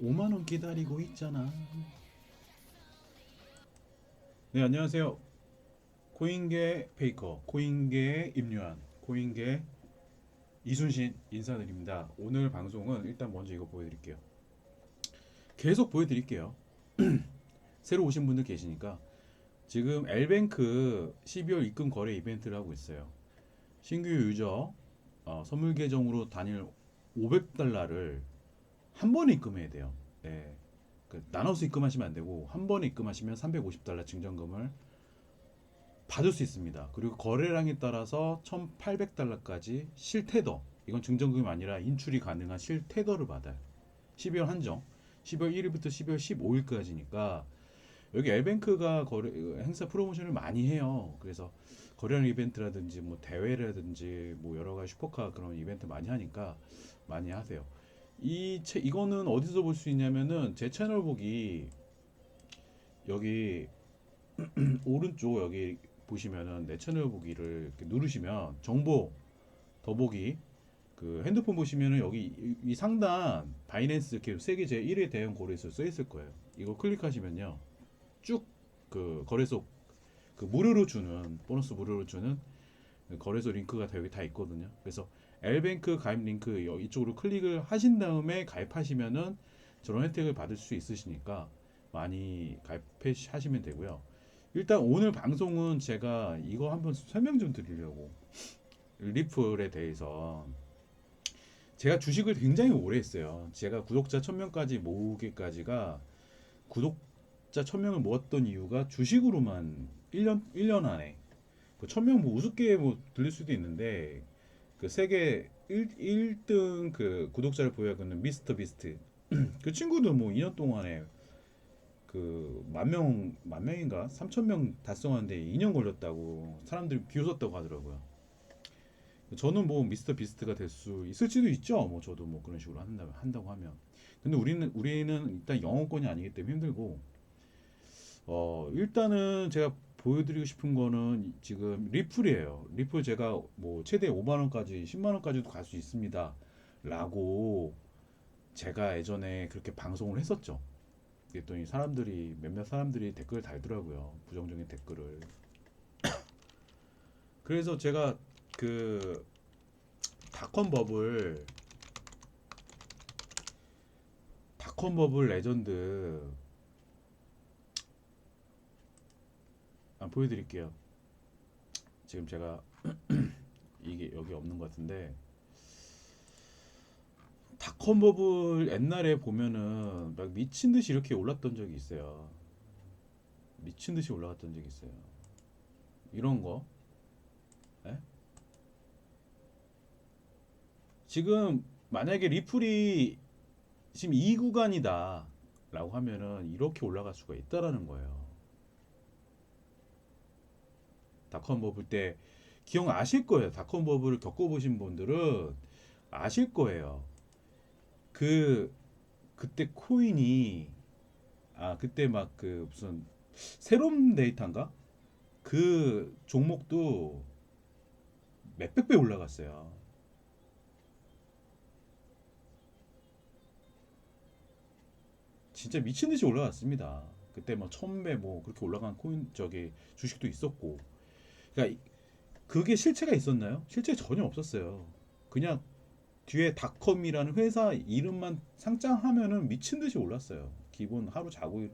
5만 원 기다리고 있잖아. 네 안녕하세요. 코인계 페이커, 코인계 임요한, 코인계 이순신 인사드립니다. 오늘 방송은 일단 먼저 이거 보여드릴게요. 계속 보여드릴게요. 새로 오신 분들 계시니까 지금 엘뱅크 12월 입금 거래 이벤트를 하고 있어요. 신규 유저 어, 선물 계정으로 단일 500달러를 한 번에 입금해야 돼요. 네. 그 나눠서 입금하시면 안 되고 한 번에 입금하시면 350달러 증정금을 받을 수 있습니다. 그리고 거래량에 따라서 1,800달러까지 실테더 이건 증정금이 아니라 인출이 가능한 실테더를 받아요. 12월 한정 12월 1일부터 12월 15일까지니까 여기 엘뱅크가 거래 행사 프로모션을 많이 해요. 그래서 거래량 이벤트라든지 뭐 대회라든지 뭐 여러 가지 슈퍼카 그런 이벤트 많이 하니까 많이 하세요. 이책 이거는 어디서 볼 수 있냐면은 제 채널 보기 여기 오른쪽 여기 보시면은 내 채널 보기를 누르시면 정보 더보기 그 핸드폰 보시면은 여기 이, 이 상단 바이낸스 이렇게 세계 제 1회 대형 거래소 써 있을 거예요. 이거 클릭하시면요 쭉 그 거래소 그 무료로 주는 보너스 무료로 주는 그 거래소 링크가 다 여기 다 있거든요. 그래서 엘뱅크 가입 링크 여- 이쪽으로 클릭을 하신 다음에 가입하시면은 저런 혜택을 받을 수 있으시니까 많이 가입하시면 되고요. 일단 오늘 방송은 제가 이거 한번 설명 좀 드리려고 리플에 대해서 제가 주식을 굉장히 오래 했어요. 제가 구독자 1000명까지 모으기까지가 구독자 1000명을 모았던 이유가 주식으로만 1년 1년 안에 그 1000명 뭐 우습게 뭐 들릴 수도 있는데 그 세계 1, 1등 그 구독자를 보유하고 있는 미스터 비스트 그 친구도 뭐 2년 동안에 그 만 명 만 명인가 3천 명 달성하는데 2년 걸렸다고 사람들이 비웃었다고 하더라고요. 저는 뭐 미스터 비스트가 될 수 있을지도 있죠. 뭐 저도 뭐 그런 식으로 한다 한다고 하면. 근데 우리는 우리는 일단 영어권이 아니기 때문에 힘들고 어 일단은 제가 보여드리고 싶은 거는 지금 리플이에요. 리플 제가 뭐 최대 5만 원까지 10만 원까지도 갈 수 있습니다.라고 제가 예전에 그렇게 방송을 했었죠. 그랬더니 사람들이 몇몇 사람들이 댓글을 달더라고요. 부정적인 댓글을. 그래서 제가 그 닷컴 버블 닷컴 버블 레전드 아, 보여드릴게요. 지금 제가 이게 여기 없는 것 같은데 닷컴 버블 옛날에 보면은 막 미친 듯이 이렇게 올랐던 적이 있어요. 미친 듯이 올라갔던 적이 있어요. 이런 거. 예? 지금 만약에 리플이 지금 이 구간이다 라고 하면은 이렇게 올라갈 수가 있다라는 거예요. 닷컴 버블 때 기억 아실 거예요. 닷컴 버블을 겪어보신 분들은 아실 거예요. 그 그때 코인이 아 그때 막 그 무슨 새로운 데이터인가 그 종목도 몇백 배 올라갔어요. 진짜 미친 듯이 올라갔습니다. 그때 뭐 천배 뭐 그렇게 올라간 코인 저기 주식도 있었고, 그러니까 이- 그게 실체가 있었나요? 실체 전혀 없었어요. 그냥 뒤에 닷컴이라는 회사 이름만 상장하면은 미친 듯이 올랐어요. 기본 하루 자고 일-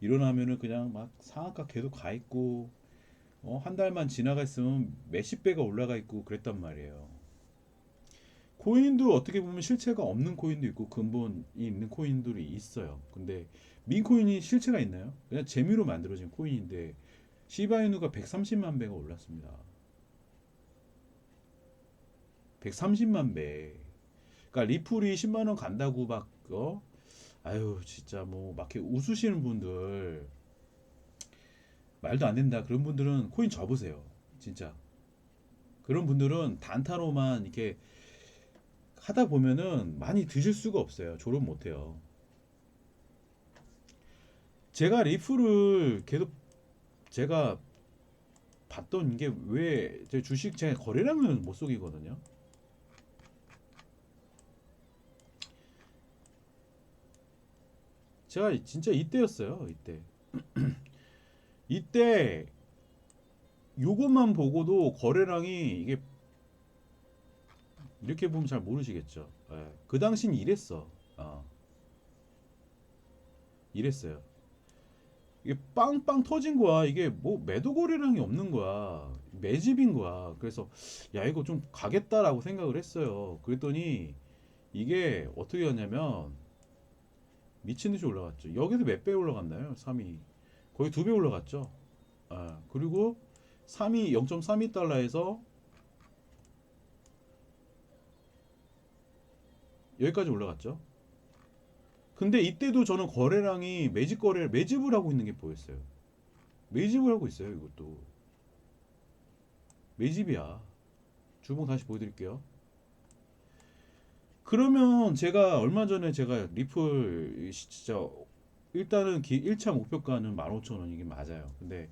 일어나면은 그냥 막 상한가 계속 가 있고, 어, 한 달만 지나가 있으면 몇십 배가 올라가 있고 그랬단 말이에요. 코인도 어떻게 보면 실체가 없는 코인도 있고 근본이 있는 코인들이 있어요. 근데 민코인이 실체가 있나요? 그냥 재미로 만들어진 코인인데 시바이누가 130만 배가 올랐습니다. 130만 배. 그러니까 리플이 10만 원 간다고 막 어? 아유 진짜 뭐 막 이렇게 웃으시는 분들 말도 안 된다 그런 분들은 코인 접으세요. 진짜. 그런 분들은 단타로만 이렇게 하다 보면은 많이 드실 수가 없어요. 졸업 못 해요. 제가 리플을 계속 제가 봤던 게 왜 제 주식 제 거래량을 못 속이거든요. 제가 진짜 이때였어요. 이때. 이때 요것만 보고도 거래량이 이게 이렇게 보면 잘 모르시겠죠. 예. 그 당신 이랬어. 어. 이랬어요. 이게 빵빵 터진 거야. 이게 뭐 매도 거래량이 없는 거야. 매집인 거야. 그래서 야 이거 좀 가겠다라고 생각을 했어요. 그랬더니 이게 어떻게 였냐면 미친 듯이 올라갔죠. 여기서 몇 배 올라갔나요? 3위 거의 두 배 올라갔죠. 아, 그리고 3위 0.32달러에서 여기까지 올라갔죠. 근데 이때도 저는 거래량이 매집 거래를 매집을 하고 있는 게 보였어요. 매집을 하고 있어요, 이것도. 매집이야. 주봉 다시 보여드릴게요. 그러면 제가 얼마 전에 제가 리플 진짜 일단은 기, 1차 목표가는 15,000원이긴 맞아요. 근데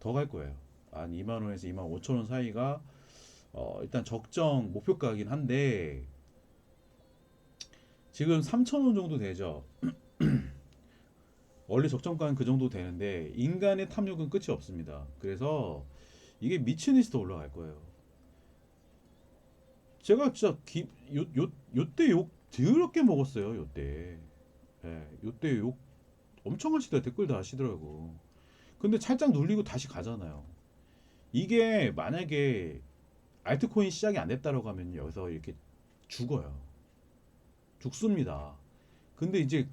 더 갈 거예요. 한 2만 원에서 2만 5천 원 사이가 어, 일단 적정 목표가긴 한데 지금 3,000원 정도 되죠. 원래 적정가는 그 정도 되는데 인간의 탐욕은 끝이 없습니다. 그래서 이게 미친 듯이 더 올라갈 거예요. 제가 진짜 기, 요, 요, 요때 욕 더럽게 먹었어요. 요때. 예, 요때 욕 엄청 하시더라. 댓글 다 하시더라고. 근데 살짝 눌리고 다시 가잖아요. 이게 만약에 알트코인 시작이 안 됐다라고 하면 여기서 이렇게 죽어요. 죽습니다. 근데 이제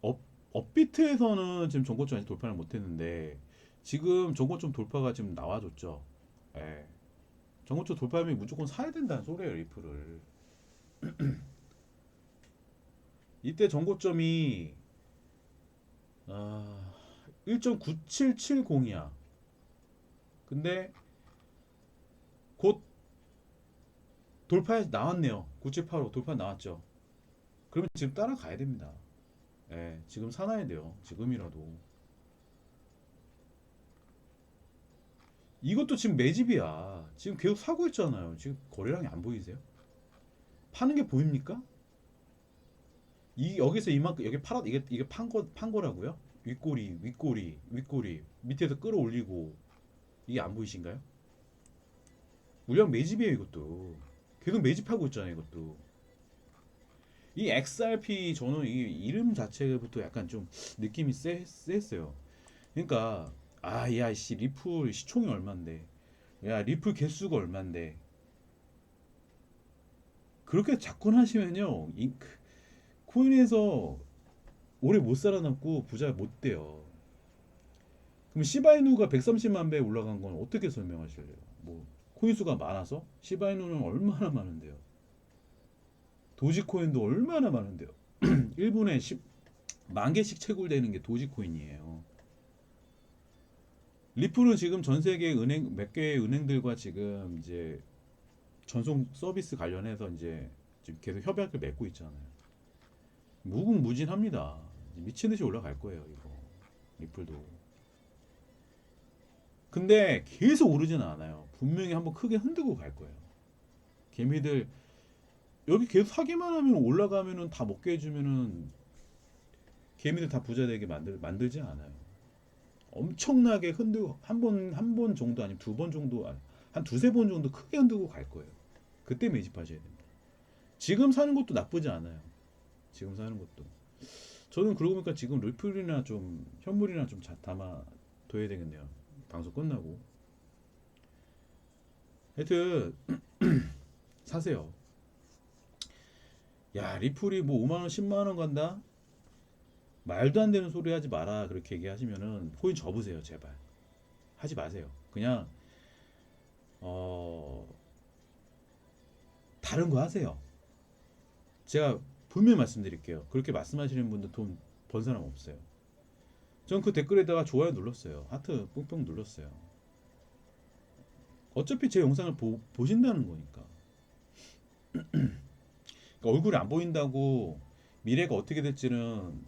업, 업비트에서는 지금 전고점 아직 돌파를 못했는데 지금 전고점 돌파가 지금 나와줬죠. 예. 전고점 돌파하면 무조건 사야 된다는 소리예요, 리플을. 이때 전고점이 아, 1.9770이야. 근데 곧 돌파 나왔네요. 9785 돌파 나왔죠. 그러면 지금 따라가야 됩니다. 예, 지금 사놔야 돼요. 지금이라도. 이것도 지금 매집이야. 지금 계속 사고 있잖아요. 지금 거래량이 안 보이세요? 파는 게 보입니까? 이 여기서 이만큼 여기 팔아 이게 이게 판거 판 거라고요? 윗꼬리 윗꼬리 윗꼬리 밑에서 끌어올리고 이게 안 보이신가요? 물량 매집이에요 이것도 계속 매집하고 있잖아요 이것도 이 XRP 저는 이 이름 자체부터 약간 좀 느낌이 세, 셌어요 그러니까 아 야 씨 리플 시총이 얼만데 야 리플 개수가 얼만데 그렇게 접근하시면요 이그 코인에서 오래 못 살아남고 부자 못 돼요. 그럼 시바이누가 130만 배 올라간 건 어떻게 설명하실래요? 뭐 코인 수가 많아서 시바이누는 얼마나 많은데요? 도지코인도 얼마나 많은데요? 1분에 10, 만 개씩 채굴되는 게 도지코인이에요. 리플은 지금 전 세계 은행 몇 개의 은행들과 지금 이제 전송 서비스 관련해서 이제 지금 계속 협약을 맺고 있잖아요. 무궁무진합니다. 미친 듯이 올라갈 거예요, 이거. 리플도. 근데 계속 오르지는 않아요. 분명히 한번 크게 흔들고 갈 거예요. 개미들 여기 계속 사기만 하면 올라가면은 다 먹게 해주면은 개미들 다 부자 되게 만들 만들지 않아요. 엄청나게 흔들고 한 번 한 번 정도 아니면 두 번 정도 아니, 한 두세 번 정도 크게 흔들고 갈 거예요. 그때 매집하셔야 됩니다. 지금 사는 것도 나쁘지 않아요. 지금 사는 것도. 저는 그러고 보니까 지금 리플이나 좀 현물이나 좀 자- 담아 둬야 되겠네요. 방송 끝나고. 하여튼 사세요. 야 리플이 뭐 5만 원, 10만 원 간다? 말도 안 되는 소리 하지 마라 그렇게 얘기하시면은 코인 접으세요 제발. 하지 마세요. 그냥 어 다른 거 하세요. 제가 분명히 말씀드릴게요. 그렇게 말씀하시는 분들 돈 번 사람 없어요. 전 그 댓글에다가 좋아요 눌렀어요. 하트 뿅뿅 눌렀어요. 어차피 제 영상을 보, 보신다는 거니까. 그러니까 얼굴이 안 보인다고 미래가 어떻게 될지는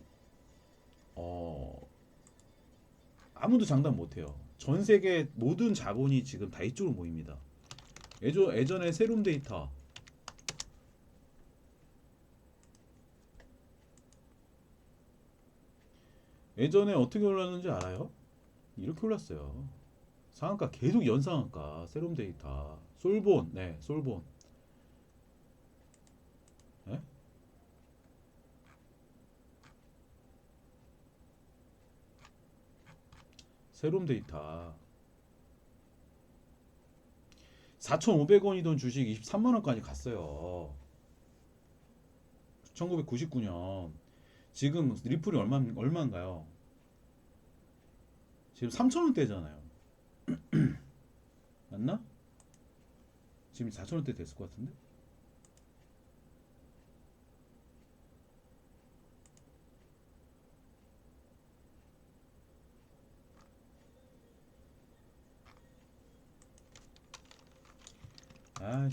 어 아무도 장담 못해요. 전 세계 모든 자본이 지금 다 이쪽으로 모입니다. 예전 예전에 세룸 데이터 예전에 어떻게 올랐는지 알아요? 이렇게 올랐어요. 상한가 계속 연상한가 세럼 데이터 솔본 네 솔본 세롬 데이터 4,500원이던 주식 23만 원까지 갔어요. 1999년 지금 리플이 얼마 얼마인가요? 지금 3,000원대잖아요. 맞나? 지금 4,000원대 됐을 것 같은데?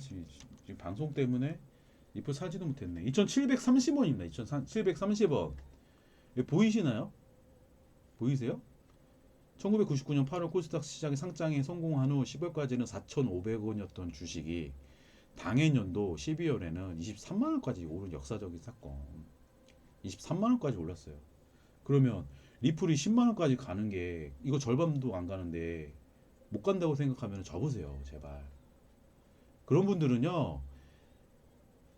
아 지금, 방송 때문에 리플 사지도 못했네. 2,730원입니다. 2,730원. 보이시나요? 보이세요? 1999년 8월 코스닥 시장에 상장에 성공한 후 10월까지는 4,500원이었던 주식이 당해년도 12월에는 23만 원까지 오른 역사적인 사건. 23만 원까지 올랐어요. 그러면 리플이 10만 원까지 가는 게 이거 절반도 안 가는데 못 간다고 생각하면 접으세요, 제발. 그런 분들은요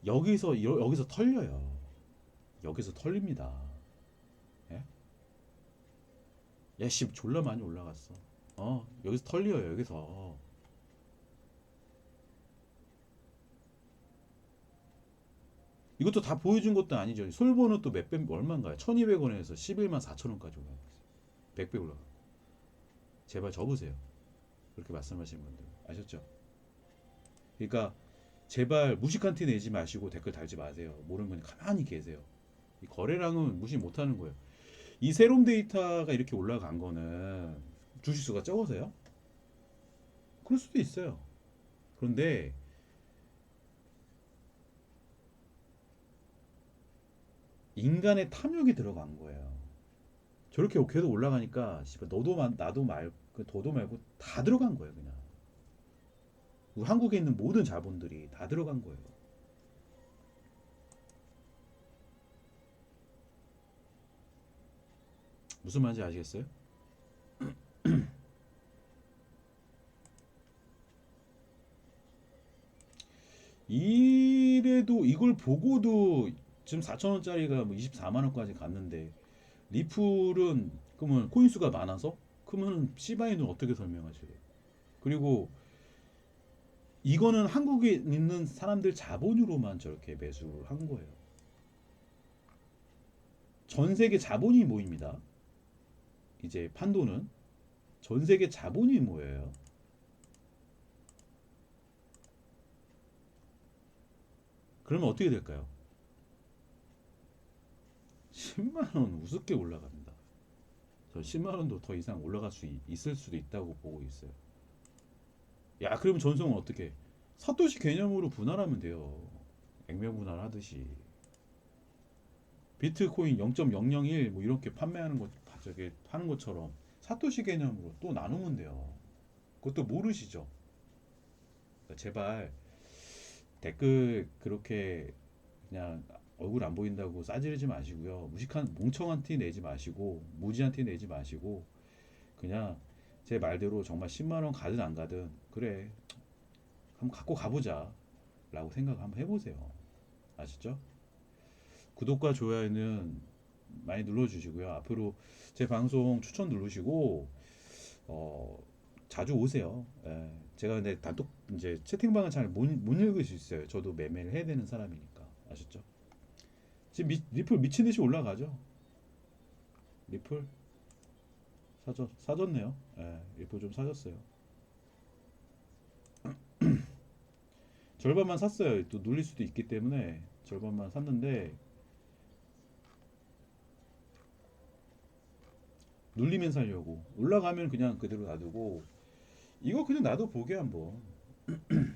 여기서 여- 여기서 털려요. 여기서 털립니다. 예? 야씨 졸라 많이 올라갔어. 어 여기서 털려요 여기서. 이것도 다 보여준 것도 아니죠. 솔보는 또 몇 배 얼마인가요? 1200원에서 11만 4천원까지 올라갔어요. 100배 올라가. 제발 접으세요. 그렇게 말씀하시는 분들 아셨죠? 그러니까 제발 무식한 티 내지 마시고 댓글 달지 마세요. 모르는 분 가만히 계세요. 이 거래량은 무시 못하는 거예요. 이 세롬 데이터가 이렇게 올라간 거는 주식수가 적어서요? 그럴 수도 있어요. 그런데 인간의 탐욕이 들어간 거예요. 저렇게 계속 올라가니까 씨발 너도 만 나도 말고 너도 말고 다 들어간 거예요 그냥. 한국에 있는 모든 자본들이 다 들어간 거예요. 무슨 말인지 아시겠어요? 이래도 이걸 보고도 지금 4천원짜리가 뭐 24만원까지 갔는데 리플은 그러면 코인수가 많아서 그러면 시바이는 어떻게 설명하시래요? 그리고 이거는 한국에 있는 사람들 자본으로만 저렇게 매수한 거예요. 전 세계 자본이 모입니다. 이제 판도는 전 세계 자본이 모여요. 그러면 어떻게 될까요? 10만 원 우습게 올라갑니다. 저 10만 원도 더 이상 올라갈 수 있- 있을 수도 있다고 보고 있어요. 야, 그럼 전송은 어떻게? 사토시 개념으로 분할하면 돼요. 액면 분할하듯이. 비트코인 0.001 뭐 이렇게 판매하는 것 저게 파는 것처럼 사토시 개념으로 또 나누면 돼요. 그것도 모르시죠? 그러니까 제발 댓글 그렇게 그냥 얼굴 안 보인다고 싸지르지 마시고요. 무식한 멍청한 티 내지 마시고 무지한 티 내지 마시고 그냥 제 말대로 정말 10만 원 가든 안 가든 그래 한번 갖고 가보자 라고 생각 한번 해보세요. 아시죠? 구독과 좋아요는 많이 눌러주시고요. 앞으로 제 방송 추천 누르시고 어, 자주 오세요. 예, 제가 근데 단톡 이제 채팅방을 잘못 못 읽을 수 있어요. 저도 매매를 해야 되는 사람이니까 아셨죠? 지금 미, 리플 미친 듯이 올라가죠. 리플 사줬 사줬네요. 예, 리플 좀 사줬어요. 절반만 샀어요. 또 눌릴 수도 있기 때문에 절반만 샀는데 눌리면 살려고 올라가면 그냥 그대로 놔두고 이거 그냥 놔둬 보게 한번